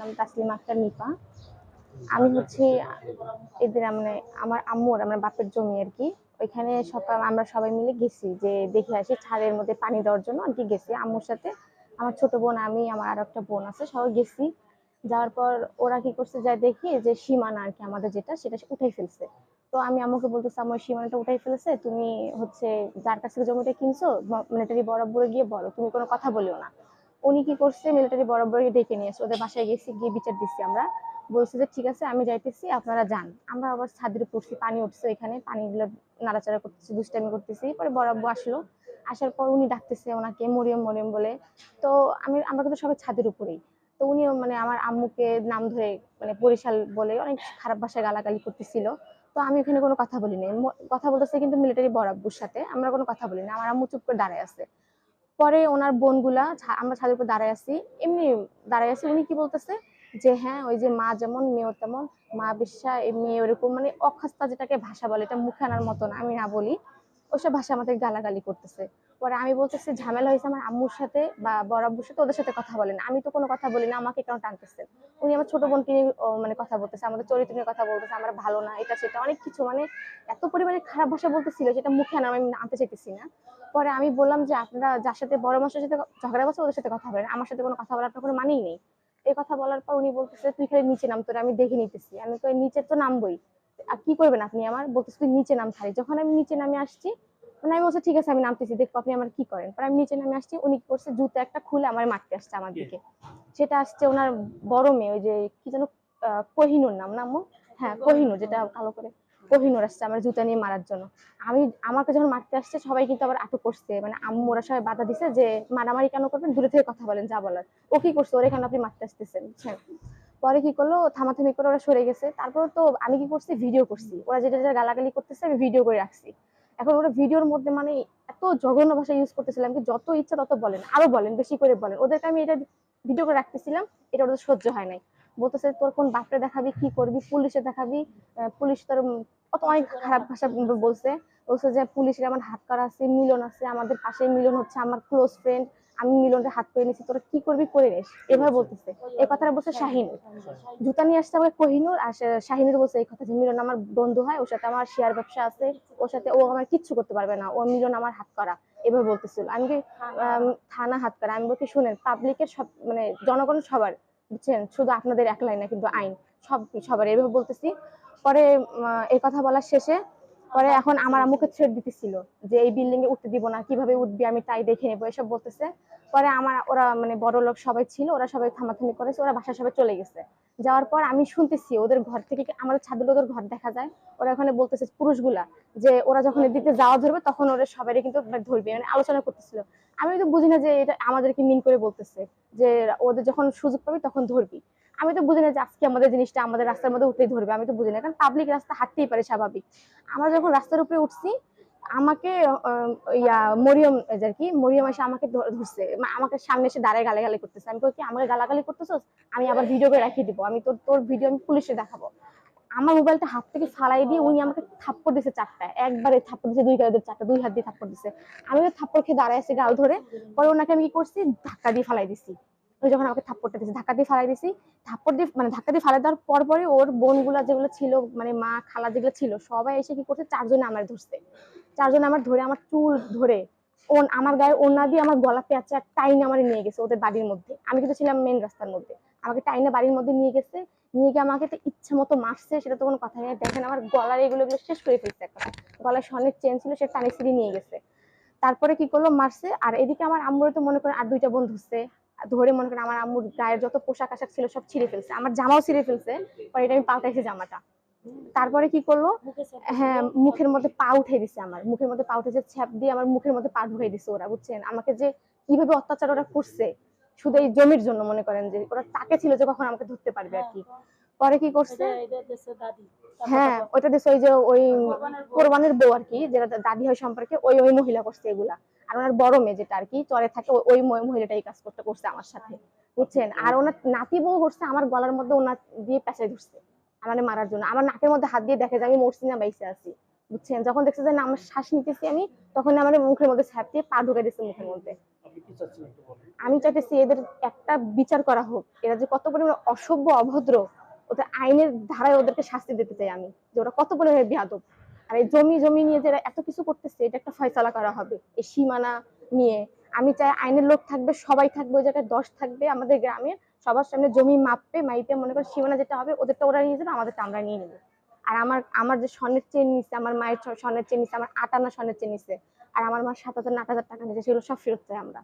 নাম তাসলিমা আক্তার নিপা। আমি হচ্ছে এদের মানে আমার আম্মুর, আমার বাপের জমি আর কি। ওইখানে সকাল আমরা সবাই মিলে গেছি, যে দেখে আসি ছাদের মধ্যে পানি দেওয়ার জন্য আর কি গেছি। আম্মুর সাথে আমার ছোট বোন, আমি, আমার আর একটা বোন আছে, সবাই গেছি। যাওয়ার পর ওরা কি করছে যাই দেখি, যে সীমানা আর কি আমাদের যেটা, সেটা উঠাই ফেলছে। তো আমি আম্মুকে বলতেছি আমার সীমানাটা উঠাই ফেলেছে, তুমি হচ্ছে যার কাছ থেকে জমিটা কিনছো মিলিটারি বরাবর গিয়ে বলো, তুমি কোনো কথা বলিও না। উনি কি করছে মিলিটারি বরাবর ডেকে নিয়ে এসে ওদের বাসায় গেছি গিয়ে বিচার দিচ্ছি আমরা। বলছে যে, ঠিক আছে, আমি যাইতেছি, আপনারা যান। আমরা আবার ছাদের পড়ছি, পানি উঠছে এখানে, পানিগুলো নাড়াচাড়া করতেছি, দুষ্টামি করতেছি। পরে বরাব্বু আসলো। আসার পর উনি ডাকতেছে ওনাকে, মরিয়ম মরিয়ম বলে। তো আমি, আমরা কিন্তু সবাই ছাদের উপরেই। তো উনি মানে আমার আম্মুকে নাম ধরে মানে বরিশাল বলে অনেক খারাপ ভাষায় গালাগালি করতেছিল। তো আমি ওখানে কোনো কথা বলিনি। কথা বলতেছে কিন্তু মিলিটারি বরাব্বুর সাথে, আমরা কোনো কথা বলিনি। আমার আম্মু চুপ করে দাঁড়ায় আছে। পরে ওনার বোনগুলা গুলা আমরা ছাদের উপর দাঁড়ায় আছি। এমনি দাঁড়ায় আছি, উনি কি বলতেছে? যে হ্যাঁ ওই যে মা যেমন, মেয়েও তেমন, মা বিশ্বা মেয়ে ওরকম মানে অখাস্তা যেটাকে ভাষা বলে, এটা মুখে আনার মতন আমি না বলি। ওইসব ভাষা আমাদের গালাগালি করতেছে। পরে আমি বলতেছি, ঝামেলা হয়েছে আমার আম্মুর সাথে বা বড় আব্বুর সাথে, ওদের সাথে কথা বলেন আমি তো কোনো কথা বলি না, আমাকে কেন টানতেছে উনি আমার ছোট বোনকে নিয়ে মানে কথা বলতেছে, আমাদের চরিত্র নিয়ে কথা বলতেছে, আমরা ভালো না, এটা সেটা, অনেক কিছু মানে এত পরিমাণে খারাপ ভাষা বলতেছিল যেটা মুখে আনার আমি আনতে চাইতেছি না। পরে আমি বললাম যে, আপনারা যার সাথে, বড় মাসের সাথে ঝগড়া করছে ওদের সাথে কথা বলেন, আমার সাথে কোনো কথা বলার আপনার কোনো মানেই নেই। এই কথা বলার পর উনি বলতেছে, তুই খালি নিচে নাম, তোর আমি দেখে নিতেছি। আমি তো নিচে তো নামবই, আর কি করবেন আপনি আমার? বলতেছে, তুই নিচে নাম, খালি। যখন আমি নিচে নামে আসছি মানে আমি বলছি ঠিক আছে আমি নামতেছি দেখব আপনি আমার কি করেন? পরে আমি নিচে নামে আসছি উনি কি করছে জুতো একটা খুলে আমার মারতে আসছে আমার দিকে। সেটা আসছে ওনার বড় মেয়ে ওই যে কি যেন কোহিনুর নাম না হ্যাঁ কোহিনুর যেটা কালো করে। কোহিনুর আসছে আমার জুতা নিয়ে মারার জন্য। আমি আমাকে যখন মারতে আসছে সবাই কিন্তু আবার আটক করছে। মানে আম্মু ওরা সবাই বাধা দিছে যে মারামারি কেন করবেন? দূরে থেকে কথা বলেন যা বলার। ও কি করছে? ওরা কেন আপনি মারতে আসতেছেন? বুঝছেন? পরে কি করল? থামাথামি করে ওরা সরে গেছে। তারপর তো আমি কি করছি? ভিডিও করছি। ওরা যেটা যেটা গালাগালি করতেছে আমি ভিডিও করে রাখছি। এখন ওরা ভিডিওর মধ্যে মানে এত জঘন্য ভাষা ইউজ করতেছিলাম কি যত ইচ্ছা তত বলেন, আরও বলেন, বেশি করে বলেন। ওদেরকে আমি এটা ভিডিও করে রাখতেছিলাম, এটা ওদের সহ্য হয় নাই। বলতেছে, তোর কোন বাপরে দেখাবি, কি করবি, পুলিশে দেখাবি? পুলিশ তোর অত অনেক খারাপ ভাষা বলছে। বলছে যে পুলিশের আমার হাত করা আছে, মিলন আছে, আমাদের পাশে মিলন হচ্ছে, আমার ক্লোজ ফ্রেন্ড আমি মিলনের হাত করে নিছি তোরা কি করবি, করে নিস। এভাবে বলতেছে। এই কথাটা বলছে শাহিন জুতা নিয়ে আসছে আমাকে কোহিনুর, আর শাহিনুর বলছে এই কথা যে মিলন আমার বন্ধু হয়, ওর সাথে আমার শেয়ার ব্যবসা আছে, ওর সাথে ও আমার কিচ্ছু করতে পারবে না, ও মিলন আমার হাত করা এভাবে বলতেছিল। আমি থানা হাত করা আমি বলছি, শুনেন পাবলিকের সব মানে জনগণ সবার, বুঝছেন? শুধু আপনাদের একলাই না কিন্তু আইন সব, সবার। এভাবে বলতেছি। পরে এই কথা বলার শেষে পরে এখন আমার আম্মুকে থ্রেট দিতেছিল যে এই বিল্ডিং এ উঠতে দিব না, কীভাবে উঠবি আমি তাই দেখে নেব, এসব বলতেছে। পরে আমার, ওরা মানে বড় লোক সবাই ছিল, ওরা সবাই থামাথামি করেছে, ওরা বাসা সবাই চলে গেছে। যাওয়ার পর আমি শুনতেছি ওদের ঘর থেকে আমাদের ছাদের ওদের ঘর দেখা যায়? ওরা ওখানে বলতেছে পুরুষগুলা যে ওরা যখন এদিকে যাওয়া ধরবে তখন ওরা সবাই কিন্তু একবার ধরবে মানে আলোচনা করতেছিল। আমি তো বুঝি না যে এটা আমাদেরকে মিন করে বলতেছে যে ওদের যখন সুযোগ পাবি তখন ধরবি। আমি তো বুঝি না যে আজকে আমাদের জিনিসটা আমাদের রাস্তার মধ্যে উঠলেই ধরবে, আমি তো বুঝি না, কারণ পাবলিক রাস্তা হাঁটতেই পারে স্বাভাবিক। আমরা যখন রাস্তার উপরে উঠছি, আমাকে ইয়া, মরিয়ম আর কি, মরিয়ম এসে আমাকে ধরছে আমাকে সামনে এসে দাঁড়ায় গালাগালি করতেছে। আমি কি, আমাকে গালাগালি করতেছস? আমি আবার ভিডিও করে রাখিয়ে দিব, আমি তোর তোর ভিডিও আমি পুলিশে দেখাবো। আমার মোবাইলটা হাত থেকে ফালাই দিয়ে উনি আমাকে থাপ্পড় দিছে চারটা একবারে থাপ্পড় দিছে, দুই গালে চারটা, দুই হাত দিয়ে থাপ্পড় দিছে। আমি থাপ্পড় খেয়ে দাঁড়ায় আছি গাল ধরে, পরে ওনাকে আমি কি করছি? ধাক্কা দিয়ে ফালাই দিছি। উনি যখন আমাকে থাপ্পড়টা দিছে ধাক্কা দিয়ে ফালাই দিছি, থাপ্পড় দিয়ে মানে ধাক্কা দিয়ে ফালাই দেওয়ার পর পরে ওর বোনগুলা যেগুলো ছিল মানে মা, খালা যেগুলো ছিল, সবাই এসে কি করছে, চারজনে আমার ধরছে। চারজন আমার ধরে আমার চুল ধরে ওন, আমার গায়ে ওনা দিয়ে আমার গলা পেঁচা টাইনে আমার নিয়ে গেছে ওদের বাড়ির মধ্যে। আমি কিন্তু ছিলাম মেন রাস্তার মধ্যে। আমাকে টাইনে বাড়ির মধ্যে নিয়ে গেছে, নিয়ে গিয়ে আমাকে তো ইচ্ছে মতো মারছে, সেটা তো কোনো কথা নেই। দেখেন আমার গলার এগুলো এগুলো শেষ করে ফেলছে একটা গলায় স্বর্ণের চেন ছিল, সে টানে ছিঁড়ে নিয়ে গেছে। তারপরে কি করল, মারছে। আর এদিকে আমার আম্মুরে তো মনে করেন আর দুইটা বোন ধরছে। ধরে মনে করেন আমার আম্মুর গায়ের যত পোশাক আশাক ছিল সব ছিঁড়ে ফেলছে। আমার জামাও ছিঁড়ে ফেলছে পরে এটা আমি পাল্টাইছি জামাটা। তারপরে কি করল? হ্যাঁ মুখের মধ্যে পা উঠে দিছে আমার। মুখের মধ্যে পা উঠেছে ছ্যাপ দিয়ে আমার মুখের মধ্যে পা ঢুকিয়ে দিছে ওরা বুঝছেন? আমাকে যে কীভাবে অত্যাচার ওরা করছে শুধু এই জমির জন্য মনে করেন যে ওরা তাকে ছিল যে কখন আমাকে ধরতে পারবে আর কি। পরে কি করছে? হ্যাঁ ওইটা দিছে ওই যে ওই কোরবানের বউ। আর কি যেটা দাদি হয় সম্পর্কে ওই ওই মহিলা করছে এগুলা। আর ওনার বড় মেয়ে যেটা আর কি চরে থাকে ওই- ওই ম- মহিলাটা এই কাজ করতে করছে আমার সাথে। বুঝছেন? আর ওনার নাতি বউ করছে আমার গলার মধ্যে ওনার দিয়ে পেঁচাই ধরছে আমার মারার জন্য। আমার নাকের মধ্যে হাত দিয়ে দেখে যে আমি মরছি না বাইসে আছি। বুঝছেন? যখন দেখছে যে না আমার শ্বাস নিতেছি আমি তখন আমার মুখের মধ্যে স্যাপ দিয়ে পা ঢুকে দিচ্ছে মুখের মধ্যে। আপনি কি চাচ্ছেন একটু বলেন? আমি চাইতেছি এদের একটা বিচার করা হোক। এরা যে কত পরিমাণে অসভ্য অভদ্র ওদের আইনের ধারায় ওদেরকে শাস্তি দিতে চাই আমি, যে ওরা কত পরিমাণে বেয়াদব। আর এই জমি জমি নিয়ে যারা এত কিছু করতেছে, এটা একটা ফয়সালা করা হবে এই সীমানা নিয়ে। আমি চাই আইনের লোক থাকবে, সবাই থাকবে, ওই জায়গায় দশ থাকবে, আমাদের গ্রামের সবার সামনে জমি মাপবে, মাইপে মনে করে সীমানা যেটা হবে, ওদেরটা ওরা নিয়ে যাবে, আমাদেরটা আমরা নিয়ে নেব। আর আমার আমার যে স্বর্ণের চেন নিচ্ছে আমার মায়ের স্বর্ণের চেন নিচ্ছে আমার আট আনা স্বর্ণের চেন নিচ্ছে আর আমার মা সাত হাজার, আট হাজার টাকা নিচ্ছে সেগুলো সব ফেরত চাই আমরা।